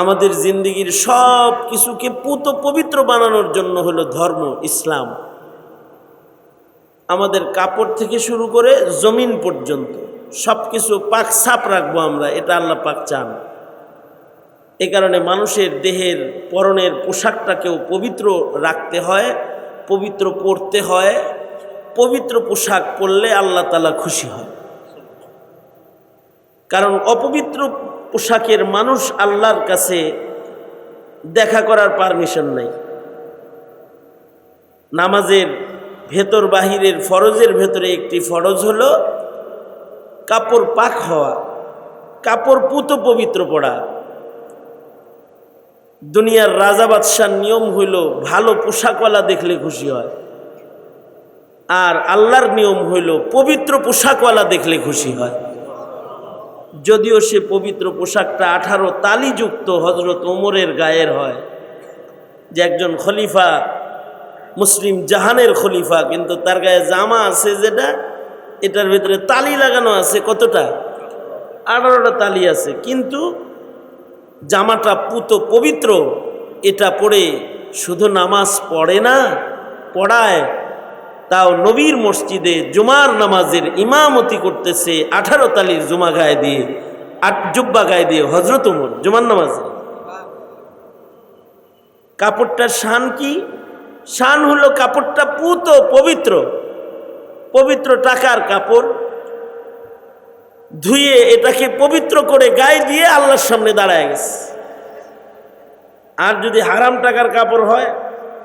আমাদের জিন্দগির সব কিছুকে পুত পবিত্র বানানোর জন্য হলো ধর্ম, ইসলাম। আমাদের কাপড় থেকে শুরু করে জমিন পর্যন্ত সব কিছু পাক সাপ রাখব আমরা, এটা আল্লাহ পাক চান। এ কারণে মানুষের দেহের পরনের পোশাকটাকেও পবিত্র রাখতে হয়, পবিত্র পরতে হয়, পবিত্র পোশাক পরলে আল্লাহ তালা খুশি হয়। কারণ অপবিত্র পোশাকের মানুষ আল্লাহর কাছে দেখা করার পারমিশন নাই। নামাজের ভেতর বাহিরের ফরজের ভেতরে একটি ফরজ হল কাপড় পাক হওয়া, কাপড় পুত পবিত্র পড়া। দুনিয়ার রাজা বাদশার নিয়ম হইল ভালো পোশাকওয়ালা দেখলে খুশি হয়। আর আল্লাহর নিয়ম হইল পবিত্র পোশাকওয়ালা দেখলে খুশি হয়। যদিও সে পবিত্র পোশাকটা আঠারো তালিযুক্ত হজরত ওমরের গায়ের হয়, যে একজন খলিফা, মুসলিম জাহানের খলিফা, কিন্তু তার গায়ে জামা আছে যেটা, এটার ভিতরে তালি লাগানো আছে, কতটা? আঠারোটা তালি আছে, কিন্তু জামাটা পুত পবিত্র, এটা পড়ে শুধু নামাজ পড়ে না, পড়ায় তাও নবীর মসজিদে জুমার নামাজের ইমামতি করতেছে আঠারো তালির জুমা গায়ে দিয়ে, আট জুব্বা গায়ে দিয়ে হজরত উমর জুমার নামাজে। কাপড়টার শান কি? শান হলো কাপড়টা পুত পবিত্র। পবিত্র টাকার কাপড়। ধুয়ে এটাকে পবিত্র করে গায়ে দিয়ে আল্লাহর সামনে দাঁড়ায় গেছে। আর যদি হারাম টাকার কাপড় হয়,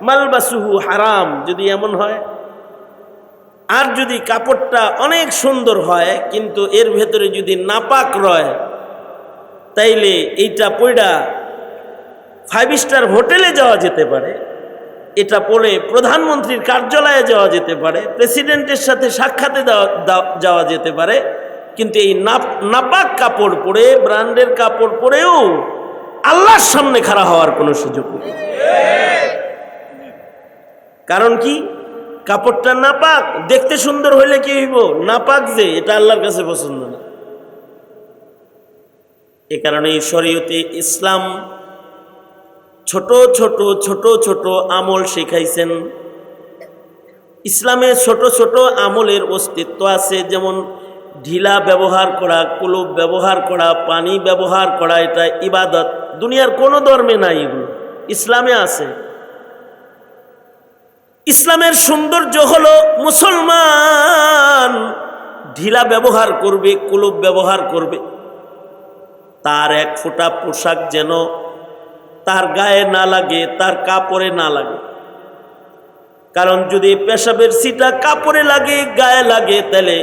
মালবাসুহু হারাম, যদি এমন হয় আর যদি কাপড়টা অনেক সুন্দর হয়, কিন্তু এর ভেতরে যদি নাপাক রয়, তাইলে এইটা পইডা ফাইভ স্টার হোটেলে যাওয়া যেতে পারে। এটা পরে প্রধানমন্ত্রীর কার্যালয়ে যাওয়া যেতে পারে, প্রেসিডেন্টের সাথে সাক্ষাতে যাওয়া যেতে পারে, কিন্তু এই নাপাক কাপড় পরে, ব্র্যান্ডের কাপড় পরেও আল্লাহর সামনে খাড়া হওয়ার কোনো সুযোগ নেই। কারণ কি? কাপড়টা নাপাক, দেখতে সুন্দর হইলে কি হইব? নাপাক যে, এটা আল্লাহর কাছে পছন্দ না। এ কারণে শরীয়তে ইসলাম ছোট ছোট ছোট ছোট আমল শেখাইছেন। ইসলামে ছোট ছোট আমলের অস্তিত্ব আছে, যেমন ঢিলা ব্যবহার করা, কুলুপ ব্যবহার করা, পানি ব্যবহার করা, এটা ইবাদত। দুনিয়ার কোনো ধর্মে নাই এগুলো। ইসলামে আছে। ইসলামের সৌন্দর্য হলো মুসলমান। ঢিলা ব্যবহার করবে, কুলুপ ব্যবহার করবে। তার এক ফোঁটা পোশাক যেন তার গায়ে না লাগে, তার কাপড়ে না লাগে। কারণ যদি পেশাবের সিটা কাপড়ে লাগে, গায়ে লাগে, তাহলে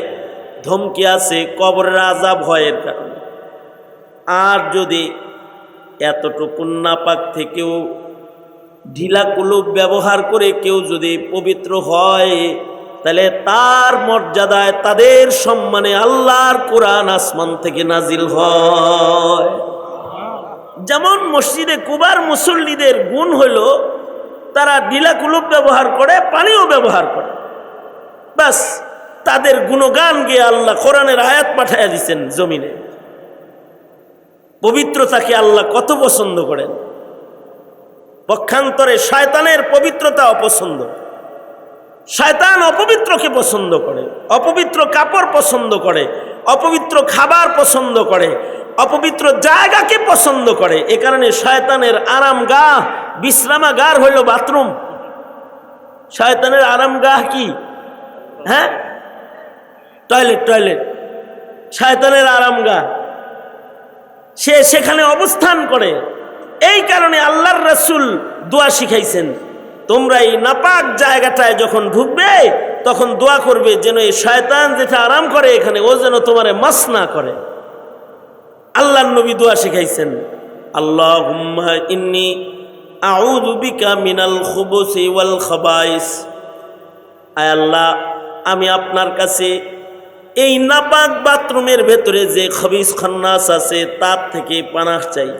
ধমকি আছে, কবরের আজাব ভয়ের কারণে। আর যদি এতটুকু নাপাক থেকেও ঢিলা কুলুপ ব্যবহার করে কেউ যদি পবিত্র হয়, তাহলে তার মর্যাদায় তাদের সম্মানে আল্লাহর কোরআন আসমান থেকে নাজিল হয়। যেমন মসজিদে কুবার মুসল্লিদের গুণ হইল তারা ঢিলা কুলুপ ব্যবহার করে, পানিও ব্যবহার করে। বাস তাদের গুণগান গিয়ে আল্লাহ কোরআনের আয়াত পাঠাইয়া দিচ্ছেন জমিনে। পবিত্রতাকে আল্লাহ কত পছন্দ করেন। পক্ষান্তরে শয়তানের পবিত্রতা অপছন্দ। শয়তান অপবিত্রকে পছন্দ করে, অপবিত্র কাপড় পছন্দ করে, অপবিত্র খাবার পছন্দ করে, অপবিত্র জায়গাকে পছন্দ করে। এ কারণে শয়তানের আরাম গাহ বিশ্রামাগার হইল বাথরুম। শয়তানের আরাম গাহ কি? হ্যাঁ? Toilet toilet. শয়তানের আরাম গাহ সে সেখানে অবস্থান করে। এই কারণে আল্লাহর রসুল দোয়া শিখাইছেন, তোমরা এই নাপাক জায়গাটায় যখন ঢুকবে তখন দোয়া করবে যেন এই শয়তান যেটা আরাম করে এখানে, ও যেন তোমারে মাস না করে। আল্লাহ নবী দোয়া শিখাইছেন আল্লাহ ইন্নি আউযু বিকা মিনাল ওয়াল খাবাইস। আয় আল্লাহ, আমি আপনার কাছে এই নাপাক বাথরুমের ভেতরে যে খবিস খন্নাস আছে, তার থেকে পানাহ চাই।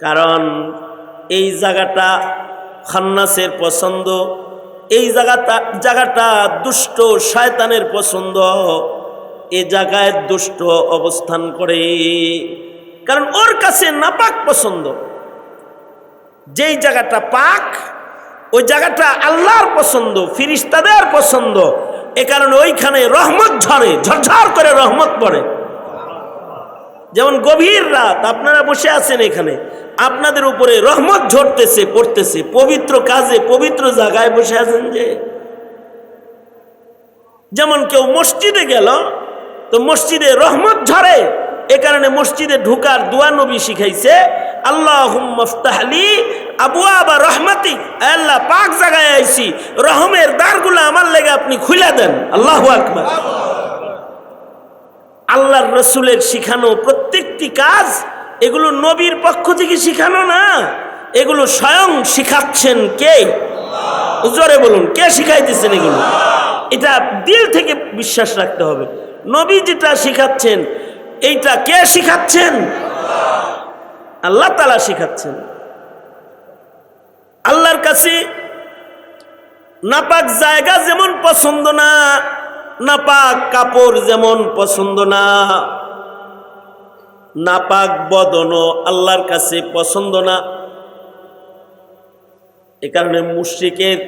কারণ এই জায়গাটা খান্নাসের পছন্দ, এই জায়গাটা জায়গাটা দুষ্ট শয়তানের পছন্দ, এ জায়গায় দুষ্ট অবস্থান করে। কারণ ওর কাছে নাপাক পছন্দ। যেই জায়গাটা পাক, ওই জায়গাটা আল্লাহর পছন্দ, ফিরিস্তাদের পছন্দ। এ কারণে ওইখানে রহমত ঝরে, ঝরঝর করে রহমত পড়ে। যেমন গভীর রাত, আপনারা বসে আছেন এখানে, আপনাদের উপরে রহমত ঝরতেছে, পড়তেছে, পবিত্র কাজে, পবিত্র জায়গায় বসে আছেন যে। যেমন কেউ মসজিদে গেল, তো মসজিদে রহমত ঝরে, এ কারণে মসজিদে ঢুকার দোয়া নবী শিখাইছে আল্লাহ আবু আবা রহমাতি আল্লাহ পাক জায়গায় আইছি, রহমের দ্বারগুলো আমার লেগে আপনি খুলে দেন। আল্লাহ আকবার। আল্লাহর রসুলের শিখানো প্রত্যেকটি কাজ, এগুলো নবীর পক্ষ থেকে শিখানো না। এগুলো স্বয়ং শিখাচ্ছেন কে? জোরে বলুন, কে শিখাইতেছেন এগুলো? এটা দিল থেকে বিশ্বাস রাখতে হবে। নবী যেটা শিখাচ্ছেন, এইটা কে শিখাচ্ছেন? আল্লাহ তালা শিখাচ্ছেন। আল্লাহর কাছে নাপাক জায়গা যেমন পছন্দ না নাপাক কাপড় যেমন পছন্দ না, নাপাক বদনও আল্লাহর কাছে পছন্দ না। এ কারণে মুশ্রিকের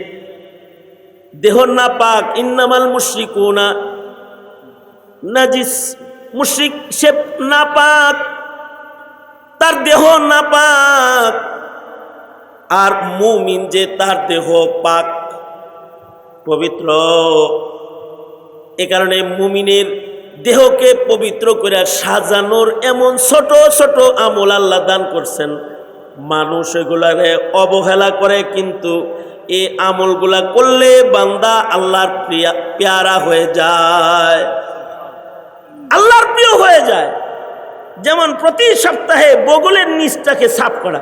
দেহ নাপাক, ইন্নামাল মুশ্রিকুনা। নাজিস, মুশ্রিক সে নাপাক, তার দেহ নাপাক। আর মুমিন যে তার দেহ পাক, পবিত্র। এ কারণে মুমিনের দেহকে পবিত্র করে সাজানোর এমন ছোট ছোট আমল আল্লাহ দান করছেন। মানুষ এগুলারে অবহেলা করে, কিন্তু এই আমলগুলা করলে বান্দা আল্লাহর প্রিয়া, পেয়ারা হয়ে যায়। আল্লাহর প্রিয় হয়ে যায়। যেমন প্রতি সপ্তাহে বগলের নিচটাকে সাফ করা।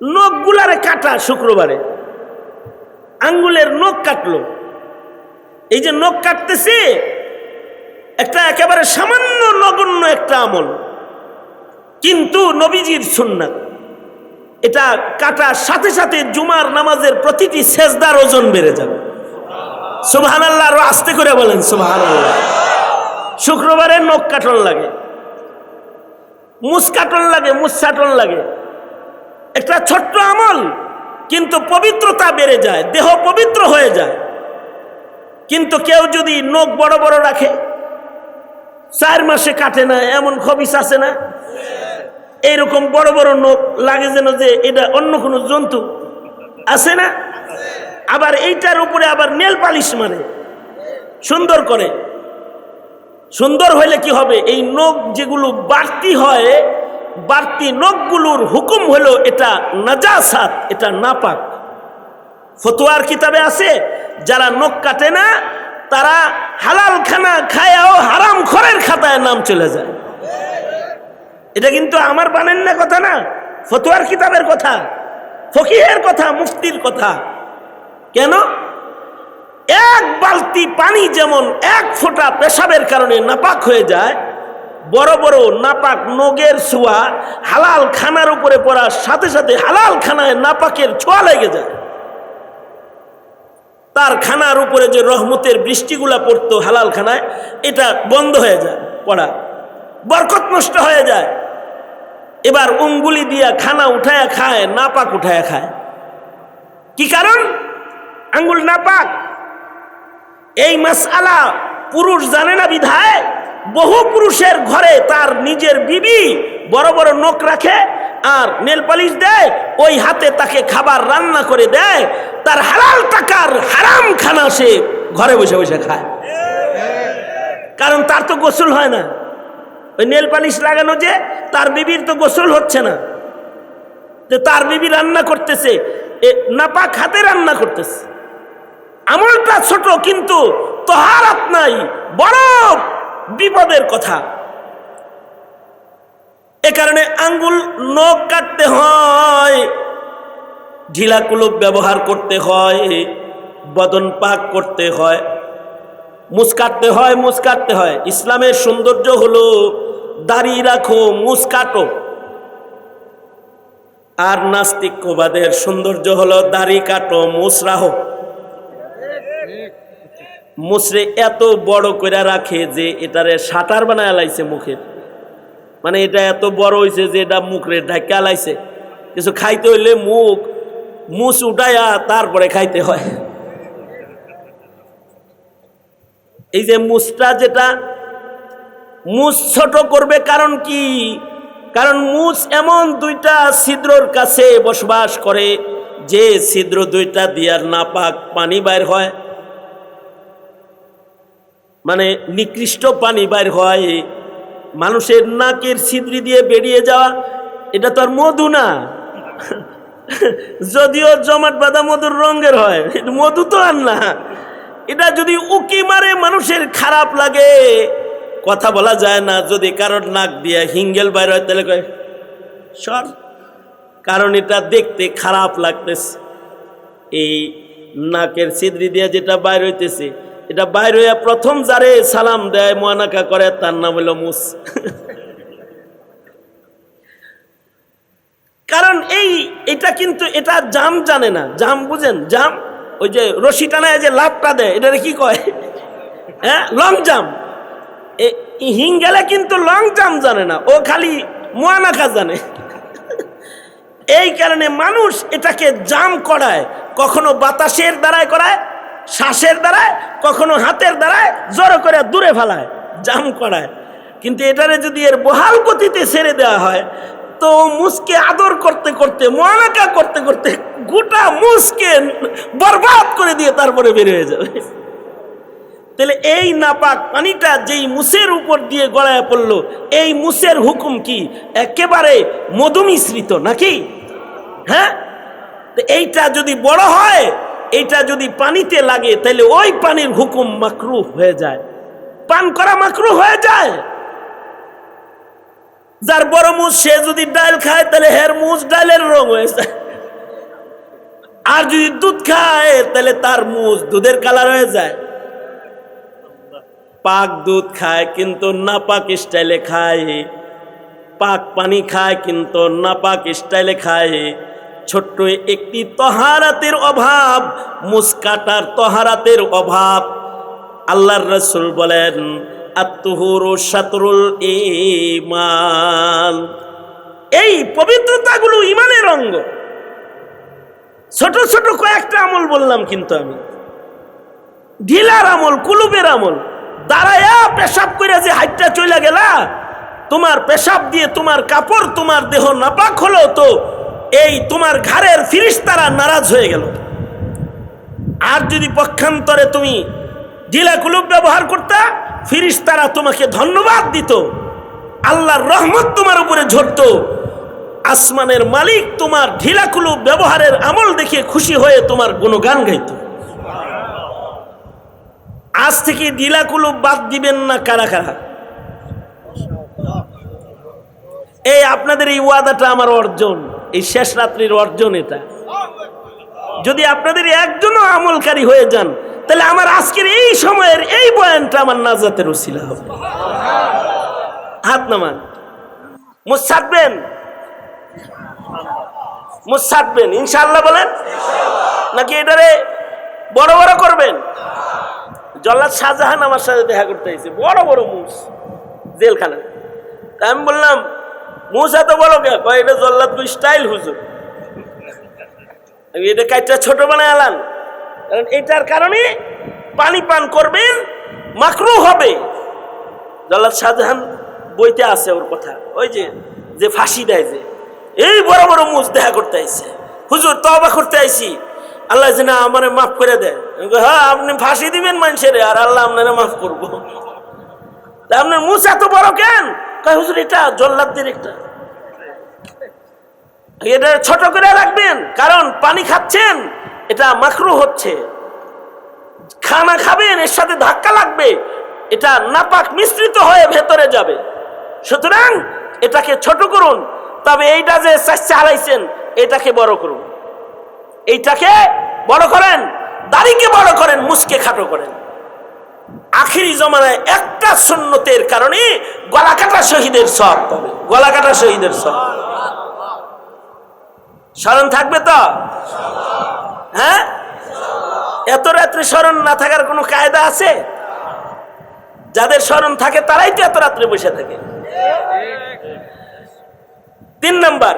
নখগুলারে কাটা শুক্রবারে। আঙ্গুলের নখ কাটলো। এই যে নখ কাটতেছে, একটা একেবারে সামান্য নগণ্য একটা আমল। কিন্তু নবীজির সুন্নাত, এটা কাটার সাথে সাথে জুমার নামাজের প্রতিটি সেজদার ওজন বেড়ে যাবে। সুবহান আল্লাহ আরও আস্তে করে বলেন সুবহান আল্লাহ শুক্রবারে নখ কাটন লাগে, মুস কাটন লাগে মুসাটন লাগে। একটা ছোট্ট আমল, কিন্তু পবিত্রতা বেড়ে যায়, দেহ পবিত্র হয়ে যায়। কিন্তু কেউ যদি নখ বড় বড় রাখে, চার মাসে কাটে না, এমন খবিস আছে না? এইরকম বড় বড় নখ লাগে যেন যে এটা অন্য কোনো জন্তু আছে না? আবার এইটার উপরে আবার নেল পালিশ মানে সুন্দর করে। সুন্দর হইলে কি হবে? এই নখ যেগুলো বাড়তি হয়, বাড়তি নখগুলোর হুকুম হলো এটা নাজাসাত, এটা নাপাক। ফতুয়ার কিতাবে আছে? যারা নখ কাটে না, তারা হালাল খানা খায়াও হারাম খরের খাতায় নাম চলে যায়। এটা কিন্তু আমার বানেন না কথা না, ফতুয়ার কিতাবের কথা, ফকিহের কথা, মুফতির কথা। কেন? এক বালতি পানি যেমন এক ফোঁটা পেশাবের কারণে নাপাক হয়ে যায়, বড় বড় নাপাক নগের ছোঁয়া হালাল খানার উপরে পড়ার সাথে সাথে হালাল খানায় নাপাকের ছোঁয়া লেগে যায়। তার খানার উপরে যে রহমতের বৃষ্টিগুলা পড়তো হালাল খানায় এটা বন্ধ হয়ে যায় পড়া। বরকত নষ্ট হয়ে যায়। এবার উঙ্গুলি দিয়া খানা উঠায় খায়, নাপাক উঠায় খায়। কি কারণ? আঙ্গুল নাপাক। এই মাসআলা পুরুষ জানে না বিধায়? বহু পুরুষের ঘরে তার নিজের বিবি বড় বড় নখ রাখে আর নেল পালিশ দেয়, ওই হাতে তাকে খাবার রান্না করে দেয়, তার হালাল টাকার হারাম খানা সে ঘরে বসে বসে খায়। কারণ তার তো গোসল হয় না। ওই নেল পালিশ লাগানো যে, তার বিবির তো গোসল হচ্ছে না। যে তার বিবি রান্না করতেছে নাপাক হাতে রান্না করতেছে। আমলটা ছোট, কিন্তু তহারাত নাই, বড় বিপদের কথা। এ কারণে আঙ্গুল নখ কাটতে হয়, ঢিলা কুলুপ ব্যবহার করতে হয়, বদন পাক করতে হয় মুস কাটতে হয় মুস কাটতে হয়। ইসলামের সৌন্দর্য হলো দাড়ি রাখো মুস কাটো। আর নাস্তিক্যবাদের সৌন্দর্য হলো দাড়ি কাটো মুস রাখো। মুসরে এত বড় করে রাখে যে এটারে সাটার বানায় লাইছে মুখের মানে এটা এত বড় হয়েছে যে এটা মুখ রে ঢাকা লাইছে। কিছু খাইতে হইলে মুখ মুছ উঠাইয়া তারপরে খাইতে হয়। এই যে মুছটা যেটা, মুছ ছোট করবে কারণ কি? কারণ মুছ এমন দুইটা ছিদ্রর কাছে বসবাস করে যে ছিদ্র দুইটা দিয়ার নাপাক পানি বাইর হয়। মানে নিকৃষ্ট পানি বাইর হয়। মানুষের নাকের ছিদ্রি দিয়ে বেরিয়ে যাওয়া, এটা তো আর মধু না। যদিও জমাট বাঁধা মধুর রঙের হয় মধু তো আর না। এটা যদি উকি মারে মানুষের খারাপ লাগে, কথা বলা যায় না। যদি কারোর নাক দিয়ে হিঙ্গেল বাইর হয়, তাহলে কয়, সর। কারণ এটা দেখতে খারাপ লাগতেছে। এই নাকের ছিদ্রি দিয়ে যেটা বাইর হইতেছে এটা বাইর প্রথম যারে সালাম দেয়, মোয়ানাকা করে, তার নাম হলো মুস। কারণ এই, এটা কিন্তু, এটা জাম জানে না। জাম বুঝেন? জাম, ওই যে রশি টানায় যে লাভটা দেয়, এটা কি কয়? হ্যাঁ? Long jam. গেলে কিন্তু লং জাম জানে না, ও খালি মোয়ানাকা জানে। এই কারণে মানুষ এটাকে জাম করায়, কখনো বাতাসের দ্বারায় করায় শ্বাসের দ্বারায়, কখনো হাতের দ্বারায় জড়ো করে দূরে ফেলায়, জাম করায়। কিন্তু এটারে যদি এর বহাল গতিতে ছেড়ে দেওয়া হয়, তো মুসকে আদর করতে করতে মোয়ানাকা করতে করতে গোটা মুসকে বরবাদ করে দিয়ে তারপরে বের হয়ে যাবে। তাহলে এই নাপাক পানিটা যেই মুসের উপর দিয়ে গড়ায় পড়ল, এই মুসের হুকুম কি? একেবারে মধুমিশ্রিত নাকি? হ্যাঁ? এইটা যদি বড় হয় এইটা যদি পানিতে লাগে, তাহলে ওই পানির হুকুম মাকরু হয়ে যায়। পান করা মাকরু হয়ে যায়। যার বড় মুজ, সে যদি ডাল খায়, তাহলে হের মুজ ডালের রং হয়ে আর যদি দুধ খায়, তাহলে তার মুজ দুধের কালার হয়ে যায়। পাক দুধ খায়, কিন্তু নাপাক স্টাইলে খায়। পাক পানি খায়, কিন্তু নাপাক স্টাইলে খায়। ছোট্ট একটি তহারাতের অভাব, মুস্কাটার তহারাতের অভাব। আল্লাহর রসুল বলেন আত্মহুর সাতরুল ইমান এই পবিত্রতাগুলো ইমানের অঙ্গ। ছোট ছোট কয়েকটা আমল বললাম কিন্তু আমি। ঢিলার আমল কুলুবের আমল। দাঁড়ায়া পেশাব করে যে হাইটটা চলে গেলা, তোমার পেশাব দিয়ে তোমার কাপড়, তোমার দেহ নাপাক হলো তো এই তোমার ঘাড়ের ফিরিস্তারা নারাজ হয়ে গেল। আর যদি পক্ষান্তরে তুমি ঢিলা কুলুপ ব্যবহার করতা, ফিরিস্তারা তোমাকে ধন্যবাদ দিত। আল্লাহর রহমত তোমার উপরে ঝরত। আসমানের মালিক তোমার ঢিলা কুলুপ ব্যবহারের আমল দেখে খুশি হয়ে তোমার গুণগান গাইত। আজ থেকে ঢিলা কুলুপ বাদ দিবেন না কারা কারা? এই আপনাদের এই ওয়াদাটা আমার অর্জন। এই শেষ রাত্রির অর্জন এটা। যদি আপনাদের একজনও আমলকারী হয়ে যান, তাহলে আমার আজকের এই সময়ের এই বয়ানটা আমার নাজাতের উসিলা হবে। হাত নামান। মুখ ছাড়বেন ইনশাল্লাহ বলেন। নাকি এটারে বড় বড় করবেন? জল্লাদ শাহজাহান আমার সাথে দেখা করতে হয়েছে বড় বড় মুস জেলখানা আমি বললাম মুস তো বড় কে? কয়, এটা জল্লাদ স্টাইল হুজুর। এটা কাইটা ছোট বানায় আলান কারণ এটার কারণে পানি পান করবেন মাকরু হবে। জল্লাদ শাহজাহান বইতে আছে ওর কথা। ওই যে যে ফাঁসি দেয় যে, এই বড় বড় মুজ দেখা করতে আইছে। হুজুর তবা করতে আইছি। আল্লাহ যে না আমার মাফ করে দেয়। হ্যাঁ আপনি ফাঁসি দিবেন মানুষের, আর আল্লাহ আপনারা মাফ করব। আপনার মুছ এত বড় কেন? ছোট করে রাখবেন, কারণ পানি খাচ্ছেন, এটা মাখরু হচ্ছে। খানা খাবেন, এর সাথে ধাক্কা লাগবে, এটা নাপাক মিশ্রিত হয়ে ভেতরে যাবে। সুতরাং এটাকে ছোট করুন, তবে এইটা যে চাষা হারাইছেন, এটাকে বড় করুন। এইটাকে বড় করেন, দাড়িকে বড় করেন, মুসকে খাটো করেন। আখিরি জমানায় একটা সুন্নতের কারণে গলা কাটা শহীদের সব পাবে। গলা কাটা শহীদের সব স্মরণ থাকবে তো? হ্যাঁ? এত রাত্রে স্মরণ না থাকার কোনো কায়দা আছে? যাদের স্মরণ থাকে তারাই তো এত রাত্রে বসে থাকে। তিন নাম্বার।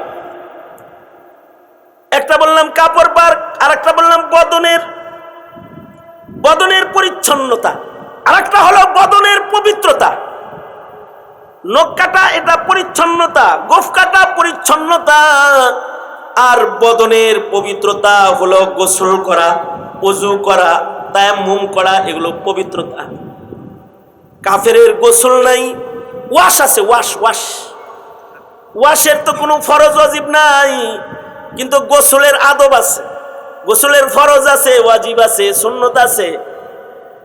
একটা বললাম কাপড় পার্ক আর একটা বললাম বদনের। বদনের পরিচ্ছন্নতা। আর একটা হলো বদনের পবিত্রতা। নখ কাটা এটা পরিচ্ছন্নতা গোফ কাটা পরিচ্ছন্নতা। আর বদনের পবিত্রতা হলো গোসল করা অজু করা, তায়াম্মুম করা, এগুলো পবিত্রতা। কাফেরের গোসল নাই, ওয়াশ আছে, ওয়াশ ওয়াশ। ওয়াশের তো কোনো ফরজ ওয়াজিব নাই, কিন্তু গোসলের আদব আছে। গোসলের ফরজ আছে, ওয়াজিব আছে, সুন্নত আছে।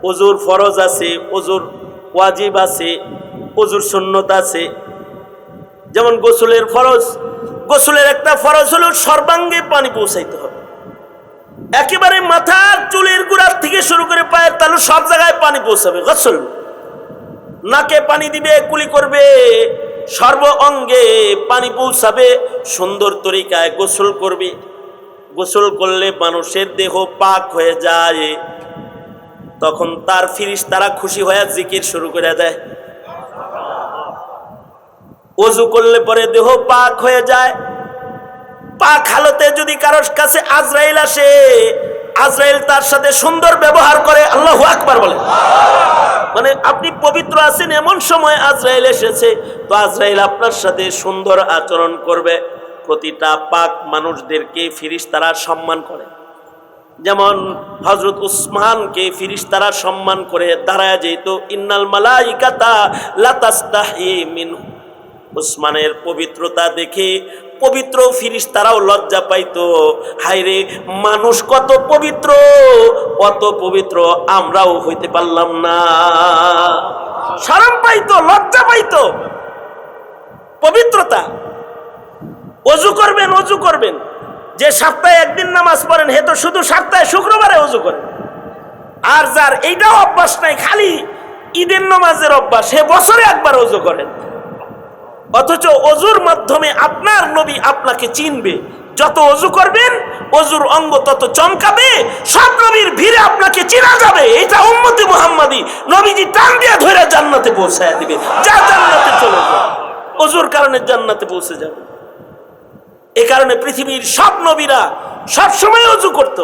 অজুর ফরজ আছে অজুর ওয়াজিব আছে অজুর সুন্নত আছে। যেমন গোসলের ফরজ, গোসলের একটা ফরজ হলো সর্বাঙ্গে পানি পৌঁছাইতে হবে। একেবারে মাথার চুলের গুড়ার থেকে শুরু করে পায়ের তালু সব জায়গায় পানি পৌঁছাবে, গোসল। নাকে পানি দিবে, কুলি করবে, সর্ব অঙ্গে পানি পৌঁছাবে, সুন্দর তরিকায় গোসল করবে। গোসল করলে মানুষের দেহ পাক হয়ে যায়। তখন তার ফিরিস তারা খুশি হয়ে জিকির শুরু করে দেয়। অজু করলে পরে দেহ পাক হয়ে যায়। পাক হালতে যদি কারোর কাছে আজরাইল আসে, আজরাইল তার সাথে সুন্দর ব্যবহার করে, আল্লাহ আকবার বলে। মানে আপনি পবিত্র আছেন এমন সময় আজরাইল এসেছে, তো আজরাইল আপনার সাথে সুন্দর আচরণ করবে। প্রতিটা পাক মানুষদেরকে ফিরিস তারা সম্মান করে। যেমন হজরত উসমানকে ফিরিস তারা সম্মান করে দাঁড়ায় যেত, ইন্নাল মালাইকাতা লাতাস্তাহি মিন উসমানের পবিত্রতা দেখে পবিত্র ফিরিস তারাও লজ্জা পাইতো, হায়রে, মানুষ কত পবিত্র কত পবিত্র আমরাও হইতে পারলাম না। সারাম পাইতো, লজ্জা পাইতো। পবিত্রতা। অজু করবেন অজু করবেন। যে সপ্তাহে একদিন নামাজ পড়েন, হে তো শুধু সপ্তাহে শুক্রবারে অজু করেন। আর যার এইটাও অভ্যাস নাই, খালি ঈদের নামাজের অভ্যাস, সে বছরে একবার অজু করেন। অথচ অজুর মাধ্যমে আপনার নবী আপনাকে চিনবে। যত অজু করবেন অজুর অঙ্গ তত চমকাবে, সব নবীর ভিড়ে আপনাকে চেনা যাবে। এটা উম্মতি মুহাম্মাদি নবীজি টান দিয়ে ধরে জান্নাতে পৌঁছায় দিবে। যা জান্নাতে চলে যাবে অজুর কারণে জান্নাতে পৌঁছে যাবে। এ কারণে পৃথিবীর সব নবীরা সব সময় অজু করত।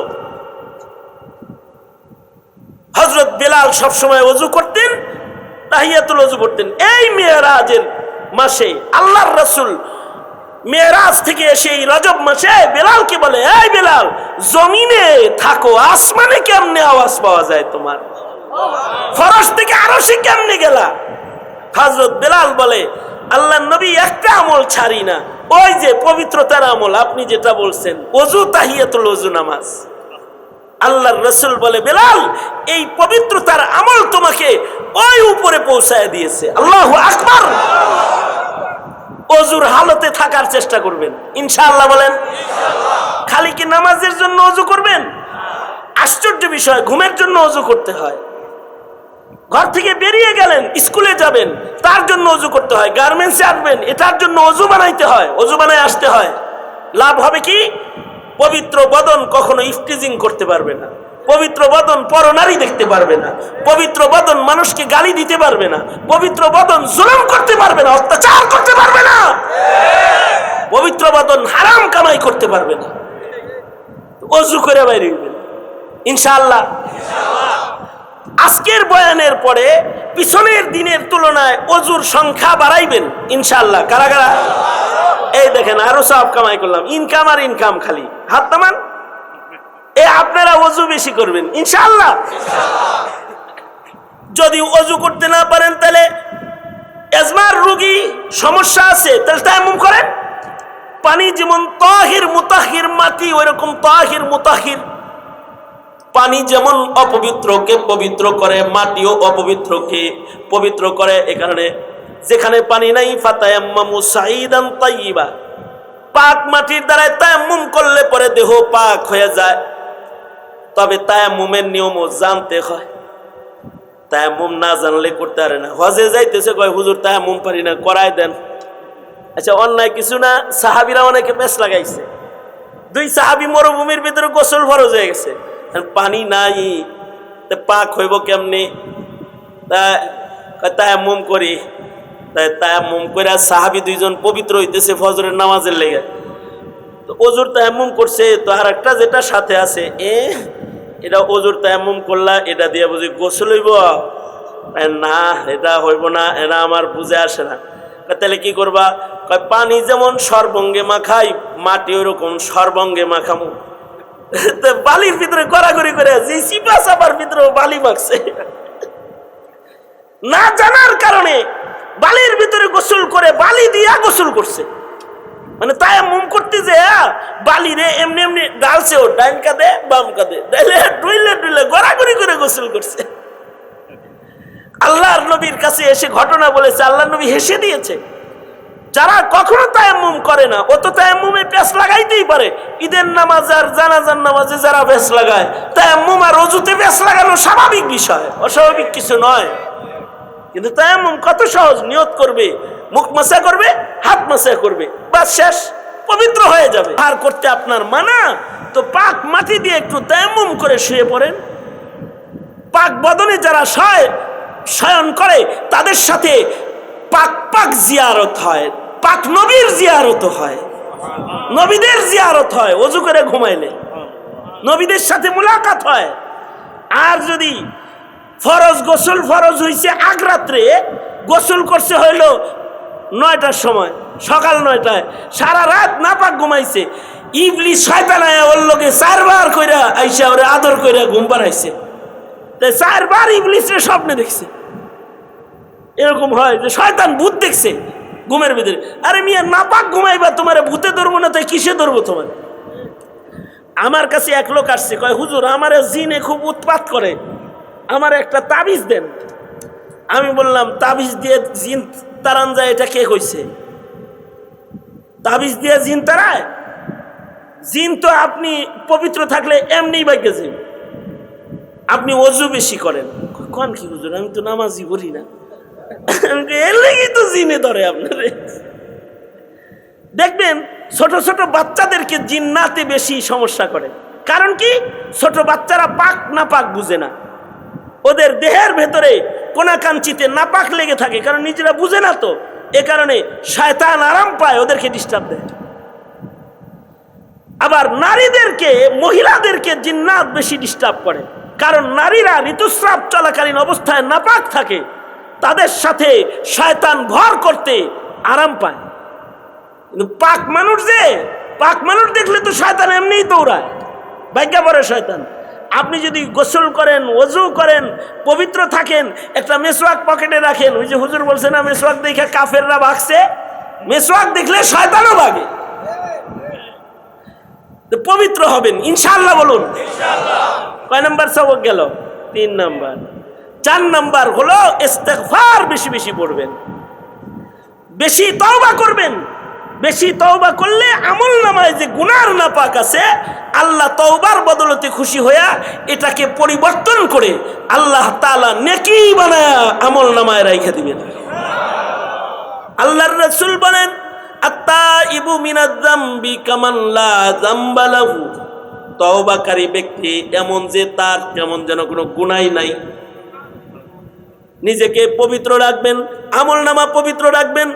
হজরত বেলাল সব সময় অজু করতেন, তাহিয়াতুল অজু করতেন। এই মেয়েরাজের মাসে আল্লাহর রসুল মেয়েরাজ থেকে এসে এই রজব মাসে বেলালকে বলে, এই বেলাল, জমিনে থাকো, আসমানে কেমনে আওয়াজ পাওয়া যায় তোমার? ফরস থেকে আরও সে কেমনে গেলা? হজরত বেলাল বলে আল্লাহ নবী একটা আমল ছাড়ি না ওই যে পবিত্রতার আমল, আপনি যেটা বলছেন অজু তাহিয়াতুল অজু নামাজ। আল্লাহর রসুল বলে, বেলাল, এই পবিত্রতার আমল তোমাকে ওই উপরে পৌঁছায় দিয়েছে। আল্লাহ আকবার। অজুর হালতে থাকার চেষ্টা করবেন। ইনশাআল্লাহ বলেন, খালি কি নামাজের জন্য অজু করবেন? আশ্চর্য বিষয়, ঘুমের জন্য অজু করতে হয়। ঘর থেকে বেরিয়ে গেলেন, স্কুলে যাবেন। তার জন্য অজু করতে হয় গার্মেন্টসে আসবেন এটার জন্য অজু বানাইতে হয়, অজু বানায় আসতে হয়। লাভ হবে কি? পবিত্র বদন কখনো ইফটিজিং করতে পারবে না। পবিত্র বদন পরনারী দেখতে পারবে না। পবিত্র বদন মানুষকে গালি দিতে পারবে না। পবিত্র বদন জুলুম করতে পারবে না, অত্যাচার করতে পারবে না। পবিত্র বদন হারাম কামাই করতে পারবে না। অজু করে বাইরে হইবেন। ইনশাআল্লাহ। আজকের বয়ানের পরে পিছনের দিনের তুলনায় অজুর সংখ্যা বাড়াইবেন ইনশাল্লাহ কারা কারা? এই দেখেন, আরও সব কামাই করলাম। ইনকাম আর ইনকাম খালি। হাত তামান এ আপনারা অজু বেশি করবেন ইনশাল্লাহ যদি অজু করতে না পারেন, তাহলে এজমার রুগী সমস্যা আছে, তাহলে তায়াম্মুম করেন। পানি যেমন তাহির মুতাহির মাটি, ওইরকম তাহির মুতাহির পানি যেমন অপবিত্রকে পবিত্র করে, মাটিও অপবিত্রকে পবিত্র করে। এ কারণে যেখানে পানি নাই, ফাতায়াম্মামু সাইদান তাইয়িবা। পাক মাটির দ্বারা তায়াম্মুম করলে পরে দেহ পাক হয়ে যায়। তবে তায়াম্মুমের নিয়মও জানতে হয়। তায়াম্মুম না জানলে করতে পারে না। হজে যাইতেছে, কয়, হুজুর, তায়াম্মুম পারি না করায় দেন। আচ্ছা অন্যায় কিছু না, সাহাবিরা অনেকে পেশ লাগাইছে। দুই সাহাবি মরুভূমির ভিতরে গোসল ফরজ হয়ে গেছে। পানি নাই, তা পাক হইব কেমনে? তা করি। তাই তায়াম্মুম করে সাহাবি দুইজন পবিত্র হইতেছে ফজরের নামাজের লেগে। তো অজুর তায়াম্মুম করছে, তো আর একটা যেটা সাথে আছে, এ, এটা অজুর তায়াম্মুম করলা, এটা দিয়ে বুঝি গোসল হইব? না, এটা হইব না, এটা আমার বুঝে আসে না। তাহলে কি করবা? পানি যেমন সর্বঙ্গে মাখাই, মাটি ওরকম সর্বঙ্গে মাখামু। বালির ভিতরে গড়াগড়ি করে যে সিপা চাপার ভিতরে বালি মাখছে। না জানার কারণে বালির ভিতরে গোসল করে বালি দিয়া গোসল করছে। মানে তাই মুম করতে যে বালি রে এমনি এমনি ডালছে ও, ডাইন কাঁদে বাম কাঁদে ডাইলে ডুইলে ডুইলে গড়াগড়ি করে গোসল করছে। আল্লাহর নবীর কাছে এসে ঘটনা বলেছে আল্লাহ নবী হেসে দিয়েছে। যারা কখনো তায়াম্মুম করে না, ও তো তায়াম্মুমে পেঁচ লাগাইতেই পারে। ঈদের নামাজ আর জানাজার নামাজে যারা পেঁচ লাগায়, তায়াম্মুম আর অজুতে পেঁচ লাগানো স্বাভাবিক বিষয়, অস্বাভাবিক কিছু নয়। কিন্তু তায়াম্মুম কত সহজ, নিয়ত করবে, মুখ মাসা করবে, হাত মাসা করবে, বাস শেষ, পবিত্র হয়ে যাবে। আর করতে আপনার মানা, তো পাক মাটি দিয়ে একটু তায়াম্মুম করে শুয়ে পড়েন। পাক বদনে যারা শয়, শয়ন করে, তাদের সাথে পাক পাক জিয়ারত হয়। পাক নবীর জিয়ারত হয়। নবীদের জিয়ারত হয়, অজু করে ঘুমাইলে। নবীদের সাথে মুলাকাত হয়। আর যদি ফরজ গোসল ফরজ হইছে আগ রাত্রে, গোসল করছে হইল নয়টার সময়, সকাল নয়টায়, সারা রাত না পাক ঘুমাইছে ইবলি শয়তানায় ওর লোকে চারবার কইরা আইসা ওরে আদর কইরা ঘুম পাড়াইছে। তাই চারবার ইবলিসের স্বপ্নে দেখছে। এরকম হয় যে শয়তান ভূত দেখছে। ঘুমের ভিতরে। আরে মিয়া, নাপাক ঘুমাইবা, তোমার ভূতে ধরবো না, তাই কিসে ধরবো তোমার? আমার কাছে এক লোক আসছে, কয়, হুজুর, আমার জিনে খুব উৎপাত করে। আমার একটা তাবিজ দেন। আমি বললাম, তাবিজ দিয়ে জিন তারান যায়, এটা কে কইছে? তাবিজ দিয়ে জিন তারায়? জিন তো আপনি পবিত্র থাকলে এমনি বাইকে জিন আপনি অজু বেশি করেন। কন কি হুজুর? আমি তো নামাজি পড়ি না। তো জিনে ধরে আপনারে। দেখবেন, ছোট ছোট বাচ্চাদেরকে জিন্নাতে বেশি সমস্যা করে। কারণ কি? ছোট বাচ্চারা পাক না পাক বুঝে না। ওদের দেহের ভেতরে কোনা কোনাকাঞ্চিতে নাপাক লেগে থাকে, কারণ নিজেরা বুঝে না তো। এ কারণে শয়তান আরাম পায়, ওদেরকে ডিস্টার্ব দেয়। আবার নারীদেরকে, মহিলাদেরকে জিন্নাত বেশি ডিস্টার্ব করে। কারণ নারীরা ঋতুস্রাব চলাকালীন অবস্থায় নাপাক থাকে। তাদের সাথে শয়তান ঘর করতে আরাম পায়। কিন্তু পাক মানুষ যে পাক মানুষ দেখলে তো শয়তান এমনিই দৌড়ায়। ভাগ্যা পড়ে শয়তান। আপনি যদি গোসল করেন ওজু করেন পবিত্র থাকেন একটা মেসোয়াক পকেটে রাখেন ওই যে হুজুর বলছে না মেসোয়াক দেখে কাফেররা ভাগছে মেসোয়াক দেখলে শয়তানও ভাগে। তো পবিত্র হবেন ইনশাল্লাহ বলুন। কয় নাম্বার সবক গেল? তিন নাম্বার। চার নাম্বার হলো ইস্তেগফার বেশি বেশি পড়বেন। বেশি তওবা করবেন। বেশি তওবা করলে আমল নামায় যে গুনার নাপাক আছে, আল্লাহ তওবার বদলতে খুশি হইয়া এটাকে পরিবর্তন করে আল্লাহ তাআলা নেকি বানায়া আমল নামায় রাইখা দিবেন। আল্লাহর রাসূল বলেন আত্তা ইবু মিনাজ্জাম্বি কামাল্লা জাম্বালাহু তওবাকারী ব্যক্তি এমন যে তার কেমন যেন কোনো গুনাই নাই। নিজেকে পবিত্র রাখবেন আমল নামা পবিত্র রাখবেন।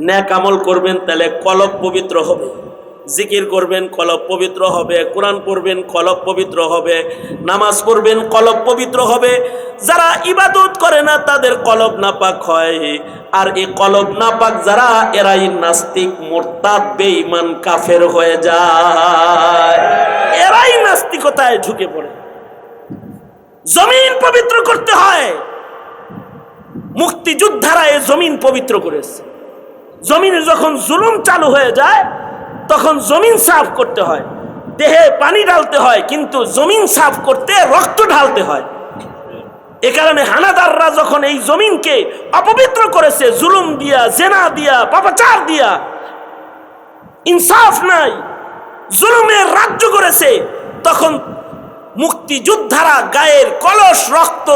ন্যাক আমল করবেন, তাহলে কলব পবিত্র হবে। জিকির করবেন, কলব পবিত্র হবে। কোরআন পড়বেন, কলব পবিত্র হবে। নামাজ পড়বেন, কলব পবিত্র হবে। যারা ইবাদত করে না, তাদের কলব নাপাক হয়। আর এই কলব নাপাক যারা, এরাই নাস্তিক, মোরতাদ, বেঈমান, কাফের হয়ে যায়। এরাই নাস্তিকতায় ঢুকে পড়ে। জমিন পবিত্র করতে হয়। মুক্তিযোদ্ধারা এ জমিন পবিত্র করেছে। জমিনে যখন জুলুম চালু হয়ে যায়, তখন জমিন সাফ করতে হয়। দেহে পানি ঢালতে হয়, কিন্তু জমিন সাফ করতে রক্ত ঢালতে হয়। এ কারণে হানাদাররা যখন এই জমিনকে অপবিত্র করেছে, জুলুম দিয়া, জেনা দিয়া, পাপাচার দিয়া, ইনসাফ নাই জুলুমের রাজ্য করেছে, তখন মুক্তিযোদ্ধারা গায়ের কলস, রক্ত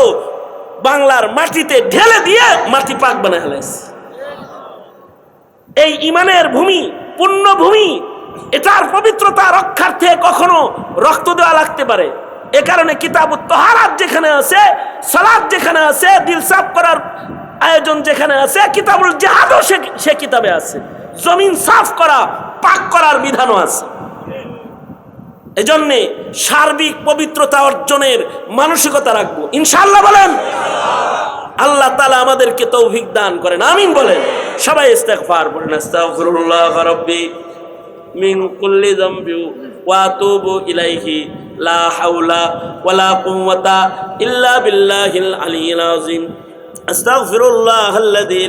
বাংলার মাটিতে ঢেলে দিয়ে মাটি পাক বানায় ফেলেছে এই ইমানের ভূমি, পুণ্যভূমি, এটার পবিত্রতা রক্ষার্থে কখনো রক্ত দেওয়া লাগতে পারে। এ কারণে কিতাব তহারাত যেখানে আছে সালাদ যেখানে আছে, দিল সাফ করার আয়োজন যেখানে আছে, কিতাবুল জাহাদও সে কিতাবে আছে। জমিন সাফ করা, পাক করার বিধানও আছে। এজন্যে সার্বিক পবিত্রতা অর্জনের মানসিকতা রাখব। ইনশাআল্লাহ বলেন। আল্লাহ তালা আমাদেরকে তৌফিক দান করেন। আমিন বলেন। সবাই ইস্তেগফার বলেন আস্তাগফিরুল্লাহ রাব্বি মিন কুল্লি যামবি ওয়া আতুবু ইলাইহি। লা ওয়ালা কুওয়াতা ইল্লা বিল্লাহিল আলিয়্যিল আযীম। আস্তাগফিরুল্লাহ আল্লাযী